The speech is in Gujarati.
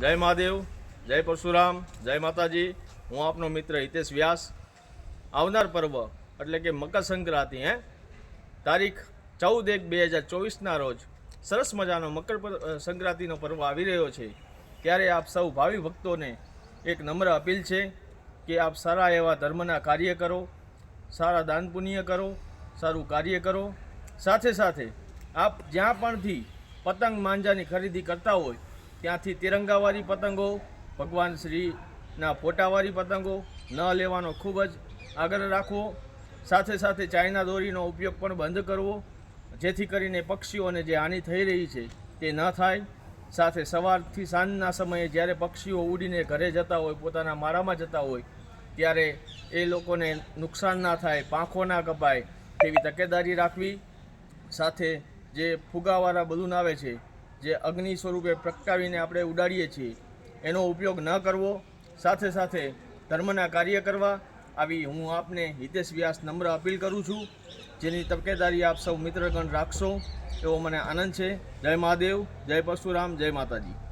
જય મહાદેવ, જય પરશુરામ, જય માતાજી. હું આપનો મિત્ર હિતેશ વ્યાસ. આવનાર પર્વ એટલે કે મકર સંક્રાંતિ, હે? તારીખ ચૌદ એક બે હજાર ચોવીસના રોજ સરસ મજાનો મકર સંક્રાંતિનો પર્વ આવી રહ્યો છે. ત્યારે આપ સૌ ભાવિ ભક્તોને એક નમ્ર અપીલ છે કે આપ સારા એવા ધર્મના કાર્ય કરો, સારા દાન પુણ્ય કરો, સારું કાર્ય કરો. સાથે સાથે આપ જ્યાં પણથી પતંગ માંજાની ખરીદી કરતા હોય ત્યાંથી તિરંગાવાળી પતંગો, ભગવાન શ્રીના ફોટાવાળી પતંગો ન લેવાનો ખૂબ જ આગ્રહ રાખવો. સાથે સાથે ચાઇના દોરીનો ઉપયોગ પણ બંધ કરવો, જેથી કરીને પક્ષીઓને જે હાનિ થઈ રહી છે તે ન થાય. સાથે સવારથી સાંજના સમયે જ્યારે પક્ષીઓ ઉડીને ઘરે જતા હોય, પોતાના માળામાં જતા હોય, ત્યારે એ લોકોને નુકસાન ના થાય, પાંખો ના કપાય તેવી તકેદારી રાખવી. સાથે જે ફુગાવાળા બલૂન આવે છે જે અગ્નિ સ્વરૂપે પ્રગટાવીને આપણે ઉડાડીએ છીએ, એનો ઉપયોગ ન કરવો, સાથે સાથે ધર્મના કાર્ય કરવા, આવી હું આપને હિતેશ વ્યાસ નમ્ર અપીલ કરું છું. જેની તકેદારી આપ સૌ મિત્રગણ રાખશો, એવો મને આનંદ છે. જય મહાદેવ, જય પરશુરામ, જય માતાજી.